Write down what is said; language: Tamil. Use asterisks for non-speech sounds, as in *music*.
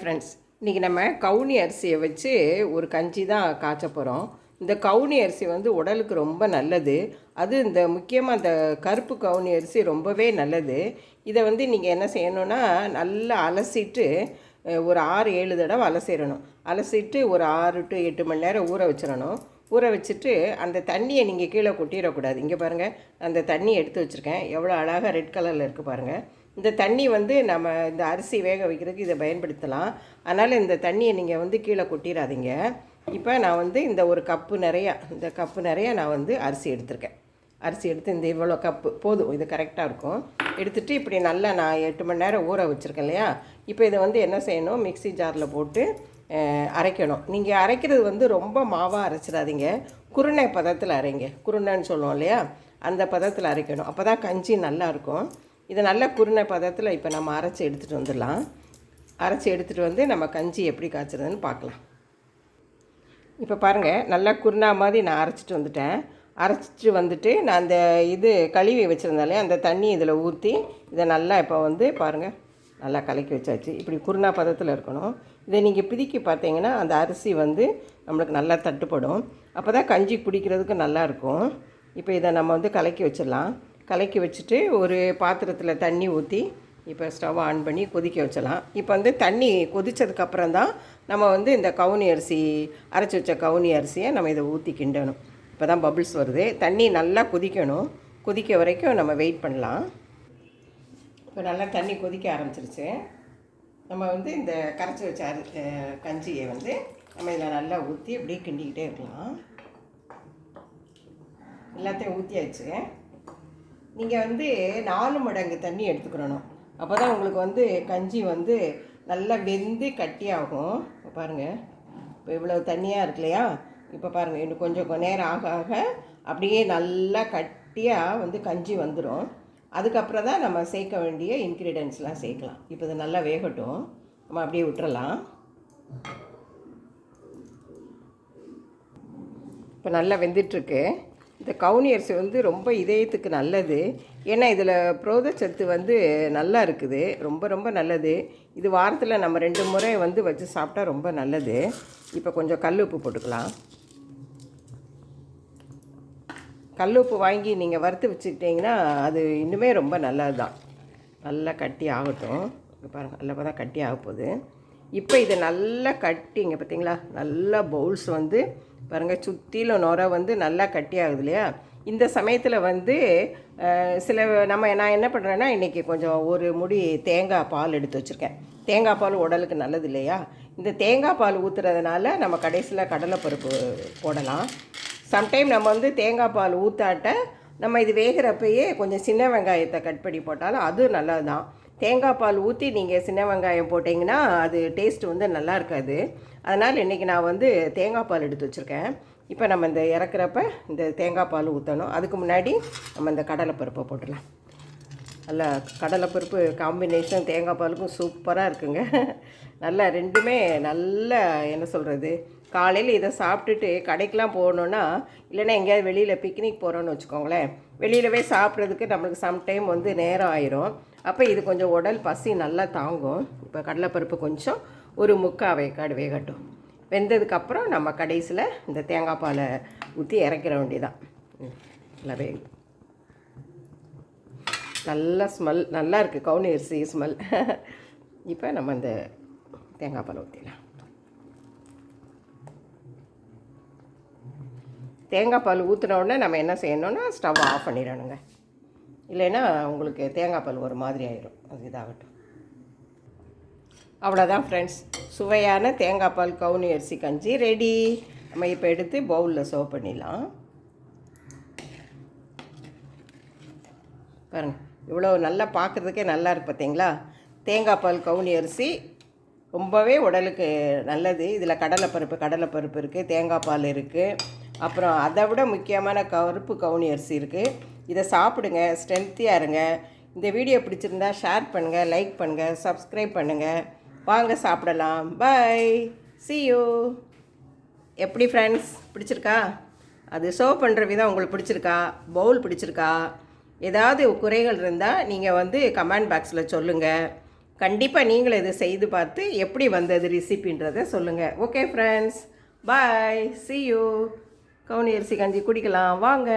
ஃப்ரெண்ட்ஸ் இன்றைக்கி நம்ம கவுனி அரிசியை வச்சு ஒரு கஞ்சி தான் காய்ச்ச போகிறோம் இந்த கவுனி அரிசி வந்து உடலுக்கு ரொம்ப நல்லது. அது இந்த முக்கியமாக இந்த கருப்பு கவுனி அரிசி ரொம்பவே நல்லது. இதை வந்து நீங்கள் என்ன செய்யணும்னா நல்லா அலசிட்டு ஒரு ஆறு ஏழு தடவை அலசிடணும். அலசிட்டு ஒரு ஆறு டு எட்டு மணி நேரம் ஊற வச்சிடணும். ஊற வச்சுட்டு அந்த தண்ணியை நீங்கள் கீழே கொட்டிடக்கூடாது. இங்கே பாருங்கள் அந்த தண்ணி எடுத்து வச்சுருக்கேன். எவ்வளோ அழகாக ரெட் கலரில் இருக்குது பாருங்கள் இந்த தண்ணி வந்து நம்ம இந்த அரிசி வேக வைக்கிறதுக்கு இதை பயன்படுத்தலாம். அதனால் இந்த தண்ணியை நீங்கள் வந்து கீழே கொட்டிடாதீங்க இப்போ நான் வந்து இந்த ஒரு கப்பு நிறையா இந்த கப்பு நிறையா நான் வந்து அரிசி எடுத்திருக்கேன். அரிசி எடுத்து இந்த இவ்வளோ கப்பு போதும் இது கரெக்டாக இருக்கும். எடுத்துகிட்டு இப்படி நல்லா நான் எட்டு மணி நேரம் ஊற வச்சுருக்கேன் இல்லையா? இப்போ இதை வந்து என்ன செய்யணும்? மிக்ஸி ஜாரில் போட்டு அரைக்கணும். நீங்கள் அரைக்கிறது வந்து ரொம்ப மாவாக அரைச்சிடாதீங்க. குருணை பதத்தில் அரைங்க. குருணைன்னு சொல்லுவோம் இல்லையா? அந்த பதத்தில் அரைக்கணும். அப்போ தான் கஞ்சி நல்லா இருக்கும். இதை நல்ல குருணை பதத்தில் இப்போ நம்ம அரைச்சி எடுத்துகிட்டு வந்துடலாம். அரைச்சி எடுத்துகிட்டு வந்து நம்ம கஞ்சி எப்படி காய்ச்சறதுன்னு பார்க்கலாம். இப்போ பாருங்கள் நல்லா குருணா மாதிரி நான் அரைச்சிட்டு வந்துட்டேன். அரைச்சிட்டு வந்துட்டு நான் அந்த இது கழுவி வச்சுருந்தாலே அந்த தண்ணி இதில் ஊற்றி இதை நல்லா இப்போ வந்து பாருங்கள் நல்லா கலக்கி வச்சாச்சு. இப்படி குருணா பதத்தில் இருக்கணும். இதை நீங்கள் பிதிக்கி பார்த்தீங்கன்னா அந்த அரிசி வந்து நம்மளுக்கு நல்லா தட்டுப்படும். அப்போ தான் கஞ்சி குடிக்கிறதுக்கு நல்லா இருக்கும். இப்போ இதை நம்ம வந்து கலக்கி வச்சிடலாம். கலக்கி வச்சுட்டு ஒரு பாத்திரத்தில் தண்ணி ஊற்றி இப்போ ஸ்டவ் ஆன் பண்ணி கொதிக்க வச்சலாம் இப்போ வந்து தண்ணி கொதித்ததுக்கப்புறம் தான் நம்ம வந்து இந்த கவுனி அரிசி அரைச்சி வச்ச கவுனி அரிசியை நம்ம இதை ஊற்றி கிண்டணும். இப்போ தான் பபிள்ஸ் வருது. தண்ணி நல்லா கொதிக்கணும். கொதிக்க வரைக்கும் நம்ம வெயிட் பண்ணலாம். இப்போ நல்லா தண்ணி கொதிக்க ஆரம்பிச்சிருச்சு. நம்ம வந்து இந்த கரைச்சி வச்ச அரி கஞ்சியை வந்து நம்ம இதில் நல்லா ஊற்றி அப்படியே கிண்டிக்கிட்டே இருக்கலாம். எல்லாத்தையும் ஊற்றியாச்சு நீங்கள் வந்து நாலு மடங்கு தண்ணி எடுத்துக்கிறணும் அப்போ தான் உங்களுக்கு வந்து கஞ்சி வந்து நல்லா வெந்து கட்டியாகும். இப்போ பாருங்கள் இப்போ இவ்வளோ தண்ணியாக இருக்கு இல்லையா? இப்போ பாருங்கள் இன்னும் கொஞ்சம் கொ- நேரம் ஆக ஆக அப்படியே நல்லா கட்டியாக வந்து கஞ்சி வந்துடும் அதுக்கப்புறம் தான் நம்ம சேர்க்க வேண்டிய இன்க்ரீடியன்ஸ்லாம் சேர்க்கலாம். இப்போ இது நல்லா வேகட்டும். நம்ம அப்படியே விட்டுறலாம். இப்போ நல்லா வெந்துட்டுருக்கு இந்த கவுனி அரிசி வந்து ரொம்ப இதயத்துக்கு நல்லது. ஏன்னா இதில் புரோதச்சத்து வந்து நல்லா இருக்குது. ரொம்ப ரொம்ப நல்லது. இது வாரத்தில் நம்ம ரெண்டு முறை வந்து வச்சு சாப்பிட்டா ரொம்ப நல்லது. இப்போ கொஞ்சம் கல் உப்பு போட்டுக்கலாம். கல் உப்பு வாங்கி நீங்கள் வறுத்து வச்சுக்கிட்டிங்கன்னா அது இன்னுமே ரொம்ப நல்லது தான் நல்லா கட்டி ஆகட்டும். பாருங்கள் நல்லா தான் கட்டி ஆக போகுது இப்போ இதை நல்லா கட்டிங்க பார்த்தீங்களா நல்லா பவுல்ஸ் வந்து பாருங்கள் சுற்றிலும் நுர வந்து நல்லா கட்டியாகுது இல்லையா? இந்த சமயத்தில் வந்து சில நம்ம நான் என்ன பண்ணுறேன்னா இன்றைக்கி கொஞ்சம் ஒரு முடி தேங்காய் பால் எடுத்து வச்சுருக்கேன். தேங்காய் பால் உடலுக்கு நல்லது இல்லையா? இந்த தேங்காய் பால் ஊற்றுறதுனால நம்ம கடைசியில் கடலைப்பருப்பு போடலாம். சம்டைம் நம்ம வந்து தேங்காய் பால் ஊற்றாட்ட நம்ம இது வேகிறப்பயே கொஞ்சம் சின்ன வெங்காயத்தை கட் பண்ணி போட்டாலும் அது நல்லது தான் தேங்காய் பால் ஊற்றி நீங்கள் சின்ன வெங்காயம் போட்டிங்கன்னா அது டேஸ்ட் வந்து நல்லா இருக்காது. அதனால் இன்றைக்கி நான் வந்து தேங்காய் பால் எடுத்து வச்சுருக்கேன். இப்போ நம்ம இந்த இறக்குறப்ப இந்த தேங்காய் பால் ஊற்றணும் அதுக்கு முன்னாடி நம்ம இந்த கடலைப்பருப்பை போட்டுடலாம். நல்லா கடலைப்பருப்பு காம்பினேஷன் தேங்காய் பாலுக்கும் சூப்பராக இருக்குங்க. நல்லா ரெண்டுமே நல்ல என்ன சொல்கிறது காலையில் இதை சாப்பிட்டுட்டு கடைக்கெலாம் போகணுன்னா இல்லைன்னா எங்கேயாவது வெளியில் பிக்னிக் போகிறோன்னு வச்சுக்கோங்களேன். வெளியிலவே சாப்பிட்றதுக்கு நம்மளுக்கு சம்டைம் வந்து நேரம் ஆயிரும். அப்போ இது கொஞ்சம் உடல் பசி நல்லா தாங்கும். இப்போ கடலைப்பருப்பு கொஞ்சம் ஒரு முக்கால் வேக்காடு வேகட்டும். வெந்ததுக்கப்புறம் நம்ம கடைசியில் இந்த தேங்காய் பாலை ஊற்றி இறக்கிற வேண்டியதான் நல்லா வேகும் நல்ல ஸ்மெல் நல்லா இருக்குது கவுனி அரிசி ஸ்மெல் *laughs* இப்போ நம்ம அந்த தேங்காய் பால் ஊற்றிடலாம் தேங்காய் பால் ஊற்றின உடனே நம்ம என்ன செய்யணும்னா ஸ்டவ் ஆஃப் பண்ணிடணுங்க. இல்லைன்னா உங்களுக்கு தேங்காய் பால் ஒரு மாதிரி ஆயிரும். அது இதாகட்டும். அவ்வளோதான் ஃப்ரெண்ட்ஸ் சுவையான தேங்காய் பால் கவுனி அரிசி கஞ்சி ரெடி நம்ம இப்போ எடுத்து பவுலில் சர்வ் பண்ணிடலாம். பாருங்க இவ்வளோ நல்லா பார்க்குறதுக்கே நல்லா இருக்கு பார்த்தீங்களா தேங்காய் பால் கவுனி அரிசி ரொம்பவே உடலுக்கு நல்லது. இதில் கடலைப்பருப்பு கடலைப்பருப்பு இருக்குது தேங்காய் பால் இருக்குது அப்புறம் அதை விட முக்கியமான கருப்பு கவுனி அரிசி இருக்குது இதை சாப்பிடுங்க ஸ்ட்ரென்த்தியாக இருங்க. இந்த வீடியோ பிடிச்சிருந்தா ஷேர் பண்ணுங்கள் லைக் பண்ணுங்கள் சப்ஸ்கிரைப் பண்ணுங்கள் வாங்க சாப்பிடலாம். பை சி யூ எப்படி ஃப்ரெண்ட்ஸ் பிடிச்சிருக்கா? அது சர்வ் பண்ணுற விதம் உங்களுக்கு பிடிச்சிருக்கா? பவுல் பிடிச்சிருக்கா? ஏதாவது குறைகள் இருந்தால் நீங்கள் வந்து கமெண்ட் பாக்ஸில் சொல்லுங்கள் கண்டிப்பாக நீங்களும் இதை செய்து பார்த்து எப்படி வந்தது ரெசிபின்றதை சொல்லுங்கள் okay friends bye see you கவுனி அரிசி கஞ்சி குடிக்கலாம். வாங்க.